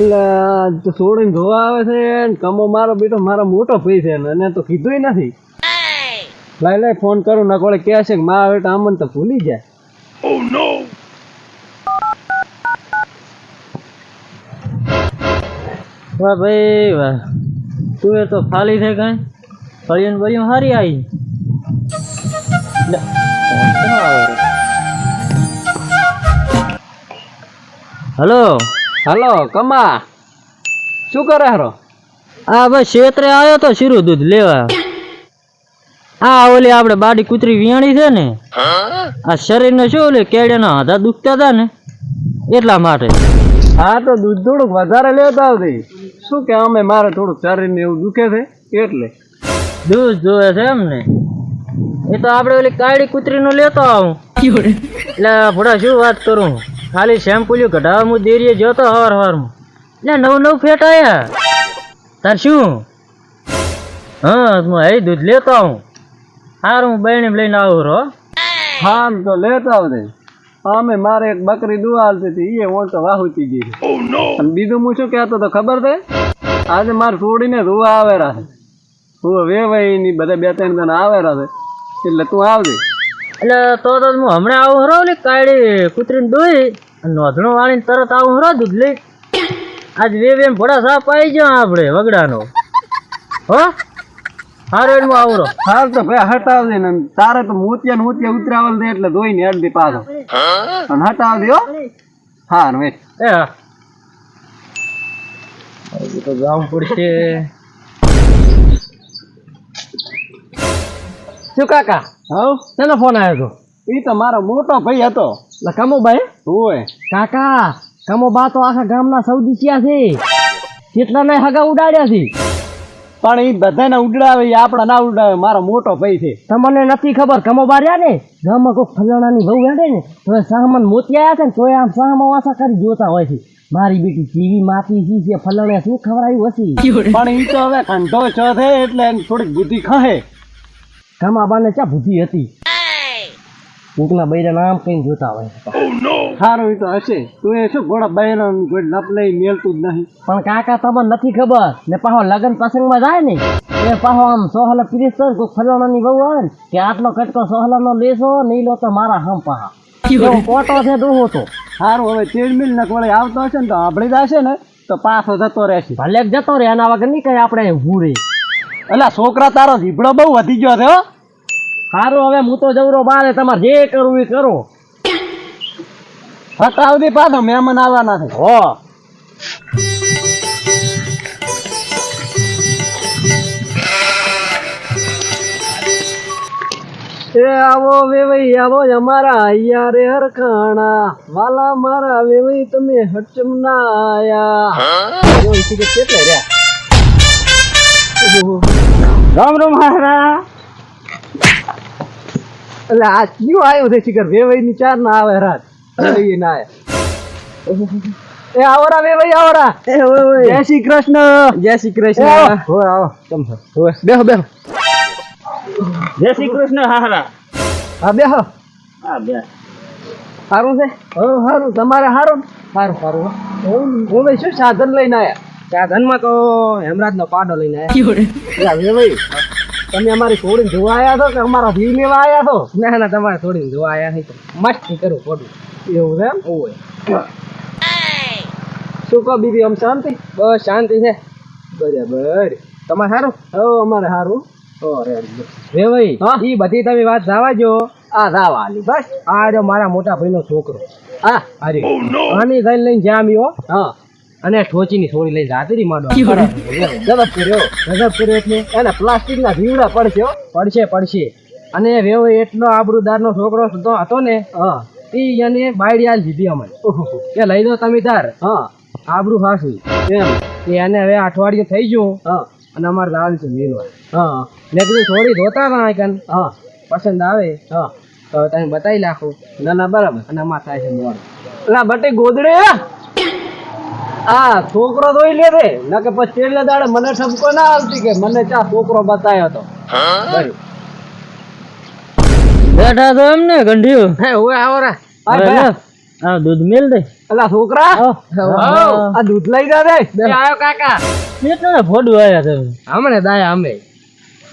એટલે છોડીને ધોવા આવે છે કમો મારો બેટો મારો મોટો ભાઈ છે અને તો કીધું નથી. લાઈ લાઈ ફોન કરું ના કોળે કહે છે કે મારા બેટા આમન તો ભૂલી જાય. વાહ ભાઈ, વાહ. તું એ તો ખાલી છે કઈ? ફળિયું બળિયું હારી આવી? હલો. હાલો કમા. શું કરે હારો? આ ભાઈ ક્ષેત્રે આવ્યો તો શીરું દૂધ લેવા. આ ઓલી આપણે બાડી કૂતરી વિયાણી છે ને આ શરીરને શું ઓલી કેડિયાના હાથા દુખતા હતા ને એટલા માટે. હા તો દૂધ થોડુંક વધારે લેતા આવતી શું કે અમે મારે થોડુંક શરીરને એવું દુખે છે? એટલે. દૂધ જોવે છે એમ ને. એ તો આપણે ઓલી કાળી કૂતરીનું લેતો આવું. એટલે ભોડા શું વાત કરું? ખાલી શેમ્પુલ્યું કઢાવા હું દેરીએ જોતો હવાર હવારમાં. એટલે નવ નવ ફેટ આયા. તાર શું? હા હું હઈ દૂધ લેતો આવું. હારું હું બહેણી લઈને આવું રો હા તો લેતો આવતી અમે મારે એક બકરી દુવા હાલતી હતી એ હું તો વાહુતી ગઈ અને બીજું હું શું કહેતો તો ખબર છે? આજે મારે છોડીને રૂવા આવેરા છે. હું વેવાઈ ની બધા બે ત્રણ જણા આવેરા છે. એટલે તું આવજે. એટલે તો તો હું હમણાં આવું હરો ને કાળી કૂતરીને દોઈ નોંધણું વાળીને તરત આવું હરો દૂધ લઈ. આજ બે બે ભોળા સાપ આવી ગયો આપણે વગડાનો. હો? હારો એનું આવરો હાલ તો ભાઈ હટાવજે ને તારે તો મોતિયા ને મોતિયા ઉતરાવલ દે એટલે ધોઈને હેડ પાછો. અને હટાવજે હો. હા ને એ હા. તો જવું પડશે. શું કાકા? હવ? શેનો ફોન આવ્યો હતો એ તમારો મોટો ભાઈ હતો. કમોભાઈ? હોય. કાકા કમોબા તો આખા ગામના સૌદી ક્યાં છે. કેટલા ને હગા ઉડાડ્યા છે? પણ એ બધાને ઉડાવે એ આપણા ના ઉડાવે મારો મોટો ભાઈ છે. તમને નથી ખબર કમો બાર્યા ને? ગામમાં કોઈ ફલાણાની બહુ વેડે ને તો સામાન મોતી આવ્યા છે ને તોય આમ સામા વાસા કરી જોતા હોય છે. મારી બેટી જીવી માતી સી છે ફલાણે શું ખવડાવ્યું હશે? પણ એ તો હવે કંઠો છ છે એટલે થોડીક બુદ્ધિ ખહે. કમાબાને ચા બુદ્ધિ હતી? કોકના બૈરા નામ કઈ જોતા હોય. સારું એ તો હશે. તું એ શું ઘોડા બૈરા કોઈ લપ લઈ મેલતું જ નહીં. પણ કાકા તમને નથી ખબર? ને પાહો લગ્ન પ્રસંગમાં જાય ને? એ પાહો આમ સોહલા પીરીસ તો કોઈ ફલાણાની બહુ આવે ને કે આટલો કટકો સોહલાનો લેશો નહીં લો તો મારા હમ પાહા. કોટો છે દોહો તો. સારું હવે ચેડમિલ ને કોઈ આવતો હશે ને તો આભળી જશે ને તો પાછો જતો રહેશે. ભલે જતો રહે એના વગર નહીં કઈ આપણે હું રહે એટલે છોકરા તારો ઝીબડો બહુ વધી ગયો છે હો. સારું હવે હું તો જવરો બારે. તમારે જે કરવું એ કરો. ફટાવતી પાછો મહેમાન આવવાના છે. હો. એ આવો વેવઈ આવો અમારા અહીંયા રે હરખાણા. વાલા મારા વેવઈ તમે હચમ ના આયા. કેટલે રહ્યા? ઓહો. રામ રામ હારા એટલે આ કયું આવ્યો છે શિખર? વેવઈ ની ચાર ના આવે રાત. વેવઈ ના આવે. એ આવરા વેવઈ આવરા જય શ્રી કૃષ્ણ. જય શ્રી કૃષ્ણ. હોય આવો. તમ હોય બેહો બેહો. જય શ્રી કૃષ્ણ હારા હા. બેહો. હા બે. સારું છે? હો સારું. તમારે સારું સારું સારું. હું ભાઈ શું સાધન લઈને આયા? સાધનમાં તો હેમરાજનો પાડો લઈને આયા. ભાઈ તમે અમારી છોડીને જોવા આવ્યા છો કે અમારા ભી લેવા આવ્યા છો? ના ના તમારે છોડીને જોવા આવ્યા નહીં મસ્તી કરું પડું એવું છે એમ? હોય શું કહો બીબી આમ શાંતિ? બસ શાંતિ છે. બરાબર. તમારે સારું હો અમારે સારું રે ભાઈ એ બધી તમે વાત જવા જો આ જાવા આલી. બસ. આ જો મારા મોટા ભાઈનો છોકરો. હા. અરે આની થઈને લઈને જામ્યો હા. અને ઠોચીની થોડી લઈ રાત્રી રહી ગજબ કર્યો. ગજબ કર્યો એટલે એને પ્લાસ્ટિકના ભીવડા પડશે પડશે પડશે. અને વેવો એટલો આબરૂદારનો છોકરો હતો હતો ને હા ઈ એને બાયડિયાલ લીધી અમારે કે લઈ દો તમે તાર. હા આબરૂ હાસું. એમ કે એને હવે અઠવાડિયું થઈ ગયું. હા. અને અમારે દાલ છે મેલવા હા. મેં કીધું થોડી ધોતા ના કન. હા. પસંદ આવે. હા. તો તમે બતાવી નાખો. ના ના બરાબર. અને અમારે થાય છે મોડ. ના બટે ગોદડે આ છોકરો ધોઈ લે રે ના કે પછી છેલ્લે દાડે મને ઠપકો ના આવતી કે મને ચા છોકરો બતાવ્યો હતો બેઠા તો એમ ને ગંઢિયું? હે ઓય આવો રે. આ દૂધ મેલ દે. અલા છોકરા? આ દૂધ લઈ જા રે. આયો કાકા. કેટલા ફોડું આયા તમે? હમણે દાયા અમે.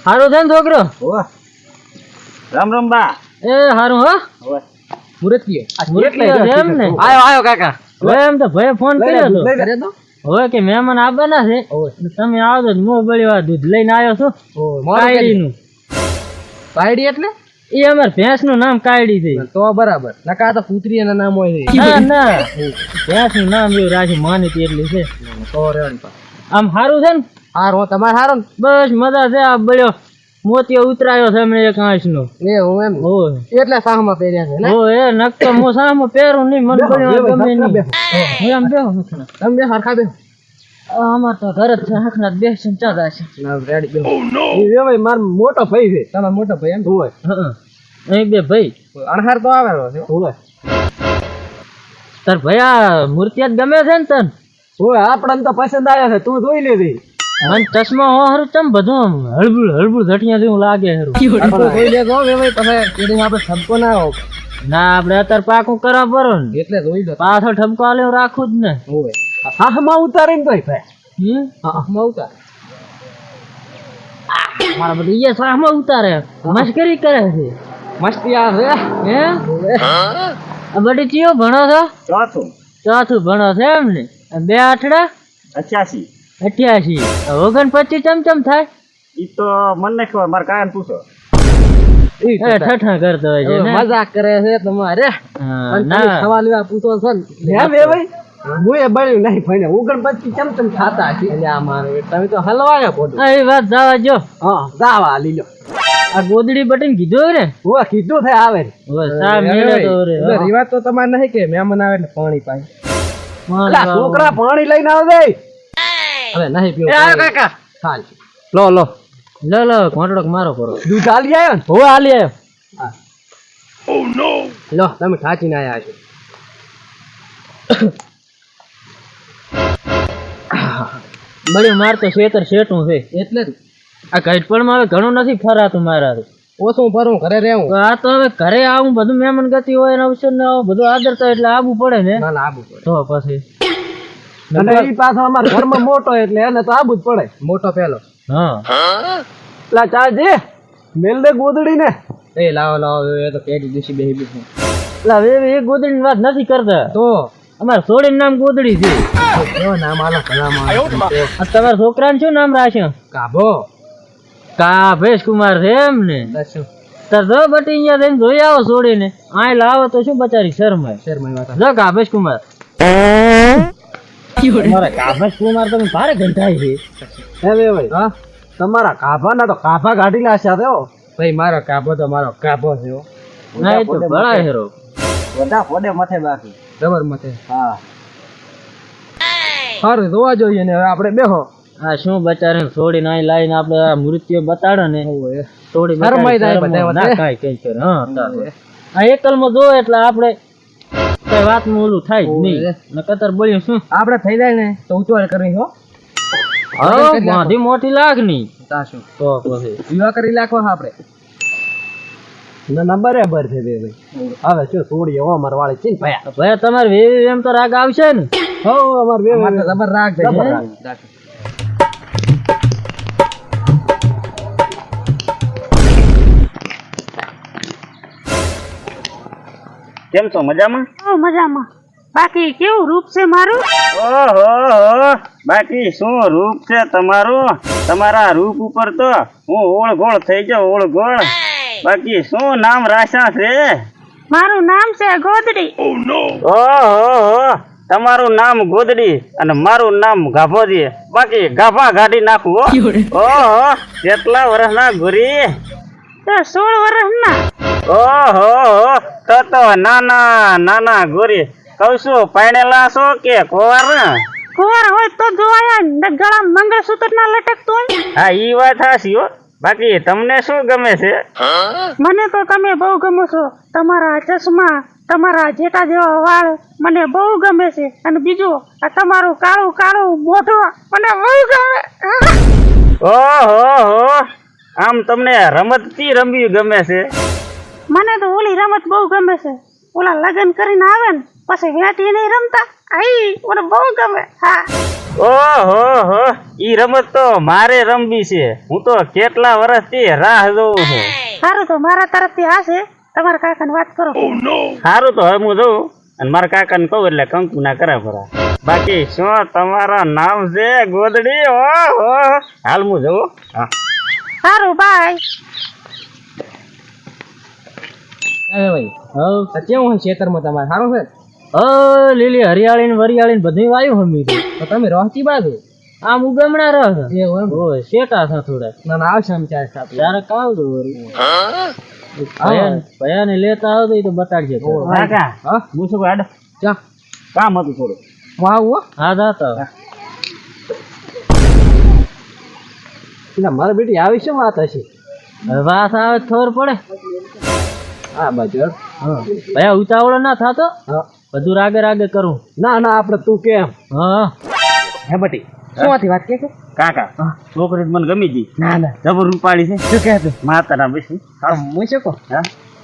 સારું છે ને છોકરો? રામ રામ બા. એ સારું હા. મુરતીયો મુરત લઈ એમ ને આયો આયો કાકા. હવે એમ તો ભાઈ ફોન કર્યો તો. હવે કે મહેમાન આવવાના છે. તમે આવજો તો મો બળી વાર દૂધ લઈને આવ્યો છો. કાયડીનું. કાયડી. એટલે? એ અમાર ભેંસનું નામ કાયડી છે. તો બરાબર. નકા તો પુત્રી એના નામ હોય ના ના. ભેંસનું નામ એવું રાજી માનીતી એટલી છે. તો રેડી આમ સારું છે ને? હારો તમારે સારું બસ મજા છે. આ બળ્યો. મોતીયો ઉતરાયો છે હમણાં એક આંચ નો એ હું એમ? હોય. એટલે સાહમાં પહેર્યા છે ને? હોય એ નક્કો મો સામો પહેરું નહીં મને બેહો, ગમે નહીં. હું એમ બેહો તમે બે હરખા બેહો. અમાર તો ઘર જ છે બેસીને ચાલે છે. ના રેડી બે એ ભાઈ માર મોટો ભાઈ છે. તમારો મોટો ભાઈ એમ? હોય. હં. અહીં બે ભાઈ. અણહાર તો આવેલો છે. હોય. તાર ભાઈ આ મૂર્તિ જ ગમે છે ને તન? હોય આપણને તો પસંદ આવ્યા છે. તું જોઈ લેજે. મને ચશ્મા હો હારું ચમ બધું આમ હળબુલ હળબુલ ઘટિયા જેવું લાગે હારું. કોઈ લે લેજો ભાઈ તમે કેડી આપણે ઠપકો ના હો ના આપણે અત્યારે પાકું કરવા પડો ને. એટલે જોઈ દો પાછો ઠપકો આલે રાખું જ ને. ઓય હા માં ઉતારીને ભાઈ ભાઈ હમ? હા માં ઉતાર. મારા બધું એ માં ઉતારે. મશ્કરી કરે છે. મસ્તી આવે હે? આ બડી ચિયો ભણો છો? ચોથું. ચોથું ભણો છો એમ ને? બે આઠડા? અઠ્યાસી. અઠ્યાસી. ઓગણ પચીસ ચમચમ થાય? ઈ તો મને નહીં ખબર મારે કાયમ પૂછો. એ ઠઠા કરતો હોય છે મજાક કરે છે તમારે. ના. સવાલ એવા પૂછો છો ને. હે વેવાય હું એ બળ્યું નહીં ભાઈને ઓગણપચી ચમ ચમ ખાતા છે. એટલે આ મારે તમે તો એ વાત જવા જો હા જાવા લીલો. આ ગોદડી બટન કીધું ને? હું કીધું થાય આવે રે. સા મેળો તો રે રિવાજ તો તમારે નહીં કે મહેમાન આવે ને પાણી પાય બાપ. છોકરા પાણી લઈને આવે હવે નહીં. પીવું કાકા હાલ લો. લો. લો લો. ઘોંટડો મારો કરો. દૂધ હાલી આવ્યો ને? હો. હાલી આવ્યો લો તમે ઠાચીને આવ્યા છો. બળ્યું માર તો શેતર શેઠું છે. એટલે જ. આ પણ હવે ઘણું નથી ફરાતું મારાથી. ઓછું ફરું ઘરે રહેવું. આ તો હવે ઘરે આવું બધું મહેમાન ગતિ હોય એના અવસર ને આવું બધું આદર તો એટલે આવવું પડે ને? ના ના આબુ પડે. તો પછી? અને એ પાછો અમારા ઘરમાં મોટો એટલે એને તો આબુ જ પડે. મોટો પેલો. હા. લા ચાલજે મેલ દે ગોદડી ને એ લાવો લાવો એ તો કેડી દીશી બેહી બેહી એટલે હવે એ ગોદડીની વાત નથી કરતા. તો? અમારે સોડીનું નામ ગોદડી છે. કેવો નામ આલો ઘણા માણસ આ તમારા છોકરાને શું નામ રાખ્યું? કાબો કા ભેશ કુમાર છે એમ ને તાર જો બટી અહીંયા જઈને જોઈ આવો છોડીને આય લાવો તો શું બચારી શરમાય. શરમાય વાત. જો કાભેશ કુમાર. મારા કાભેશ કુમાર તમે ભારે ઘંટાય છે. હે બે ભાઈ હા? તમારા કાભાના તો કાભા કાઢી લાશે તો ભાઈ મારો કાભો તો મારો કાભો છે ના એ તો ભળાય હેરો. બધા ફોડે મથે બાકી. જબર મથે. હા. સારું જોવા જોઈએ ને આપડે આપણે બેહો. આ શું બચારે થોડી નાઈ લાવીને આપણે આ મૃત્યુ બતાડે ને. થોડી શરમાઈ જાય બધા ના વચ્ચે. કઈ કરે હા આ એકલમાં જો એટલે આપણે કઈ વાતનું ઓલું થાય જ નહીં. નકતર બોલ્યું શું? આપણે થઈ જાય ને તો ઉચવાળ કરવી હો. હા માધી મોટી લાગ નહીં. તાશું તો પછી. વિવાહ કરી લાખો આપણે. ના બરાબર છે બે ભાઈ. હવે શું છોડીએ હો અમાર વાળી છે ભયા. ભાઈ તમારે વેવ એમ તો રાગ આવશે ને. હો અમાર વેવ ભાઈ જબર રાગ છે કેમ છો? મજામાં? મજામાં. બાકી કેવું રૂપ છે મારું? ઓહો બાકી શું રૂપ છે તમારું? તમારા રૂપ ઉપર તો હું ઓળઘોળ થઈ ગયો ઓળઘોળ. બાકી શું નામ રાશા છે? મારું નામ છે ગોદડી. ઓહો તમારું નામ ગોદડી અને મારું નામ ગાભોજી. બાકી ગાભા ગાડી નાખવો હો. ઓહો કેટલા વર્ષના ગુરી? સોળ વર્ષના. ઓહો તો તો નાના નાના ગોરી. કહું છું પાણેલા છો કે કોવાર? કોવાર હોય તો જોવાયા ગળા મંગળસૂત્ર ના લટકતું હોય હા ઈ વાત હાસી હો. બાકી તમને શું ગમે છે? મને તો તમે બહુ ગમો છો. તમારા ચશ્મા તમારા જેટા જેવા વાળ મને બહુ ગમે છે. અને બીજું આ તમારું કાળું કાળું મોઢું મને બહુ ગમે. ઓહો આમ તમને રમતથી રમવી ગમે છે. મને તો ઓલી રમત બહુ ગમે છે. ઓલા લગ્ન કરીને આવે ને પછી વેટી નહીં રમતા. આઈ મને બહુ ગમે. હા. ઓહો હો ઈ રમત તો મારે રમવી છે. હું તો કેટલા વર્ષથી રાહ જોઉં છું. સારું તો મારા તરફથી આ છે. તમારા કાકાને વાત કરો. સારું તો હવે હું જોઉં. અને મારા કાકાને કહું એટલે કંકુ ના કરે ભરા બાકી શું તમારા નામ છે? ગોદડી? ઓહો. હાલ હું જોઉં હા. સારું બાય ભાઈ. હવ. કેવું હોય ખેતરમાં તમારે? સારું છે? હ લીલી હરિયાળી ને વરિયાળી ને બધું વાયુ હમી તો તમે રોહતી બાજુ? આમ ઉગમણા રહ છે? શેટા છે થોડા? ના ના આવશે આમ ચાર સાપ. ત્યારે કાવ દો વળી. ભયાન ભયાને લેતા આવો તો બતાડજે. કાકા હા હું? શું આડ ચા. કામ હતું થોડું. હું આવું હો? હા દાતા એટલે મારી બેટી આવી શું વાત હશે? વાત આવે થોર ખબર પડે. હા બાજુ હેડ. ભયા ઉતાવળો ના થાતો? બધું રાગે રાગે કરું. ના ના આપણે તું કેમ હા. હે બટી શું વાત કે કાકા છોકરી મને ગમી ગઈ. ના ના. જબર રૂપાળી છે. શું કહેતું માતાના બેસી હું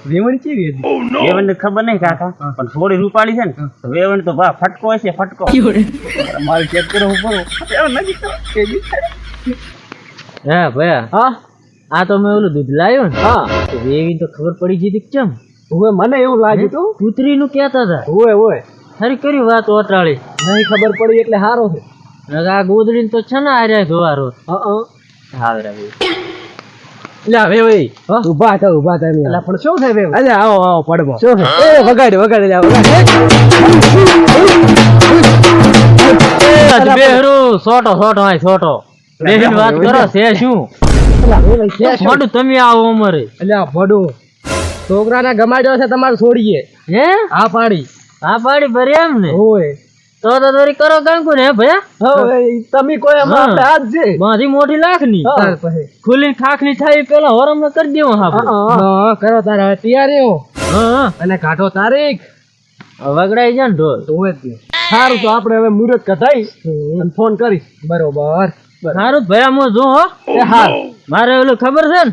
વેવણી કેવી હતી? વેવણ ને ખબર નહીં કાકા પણ થોડી રૂપાળી છે ને તો વેવણ તો ભા ફટકો હશે ફટકો. મારે ચેક કરો ઉપર હે ભયા. હા? આ તો મેં ઓલું દૂધ લાવ્યું ને. હા. તો તો ખબર પડી જતી કેમ? હવે મને એવું લાગ્યું તું? કૂતરી નું કેતા હતા. હોય હોય ખરી કરી વાત ઓટાળી નહીં ખબર પડી એટલે સારો છે. આ ગોદડી તો છે ને આર્યા ધોવારો. હા રાવી લે હવે થા ઊભા થા એટલે પણ શું થાય ભાઈ અરે આવો આવો પડબો શું એ વગાડી વગાડી લે વગાડી બેહરું સોટો સોટો આય સોટો. બેહીને વાત કરો છે શું? મોટું તમે આવો અમારે. એટલે આ ભડું. છોકરાને ગમાડ્યો છે તમારે છોડીએ. હે? આ પાડી. આ પાડી ભરી એમ ને. હોય તો તો દોરી કરો કંકુ ને ભયા? તમે કોઈ અમારે હાથ છે? મારી મોટી લાખની ત્યાર ખુલ્લી ખાખની થાય પેલા હોરમ ને કરી દેવો હા કરો તારે હવે તૈયારીઓ. હા હા. અને કાઢો તારીખ. વગડાઈ જાય ને. ઢોલ સારું તો આપણે હવે મુહૂર્ત કઢાઈ અને ફોન કરી બરોબર. સારું ભયા મો જો હો. એ હાર મારે ઓલું ખબર છે ને?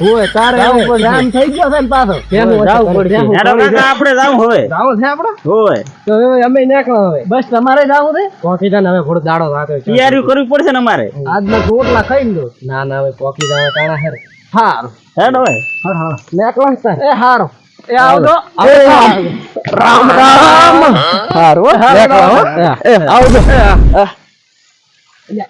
હોય તારે જાવું હવે જામ થઈ ગયો છે ને પાછો. કેમ જાવ પડશે. કાકા આપણે જાવ હવે જાવ છે આપણે? હોય. તો હવે અમે નીકળો હવે. બસ તમારે જાવું છે? કોકી જાને હવે થોડો દાડો વાતો તૈયારી કરવી પડશે ને અમારે. આજના રોટલા ખાઈ લો ના ના હવે કોકી જાવે તાણા હેર હારું. હેડો હવે. હા હા. નીકળો સર એ હારો. એ આવજો. રામ રામ હારું. એ આવજો.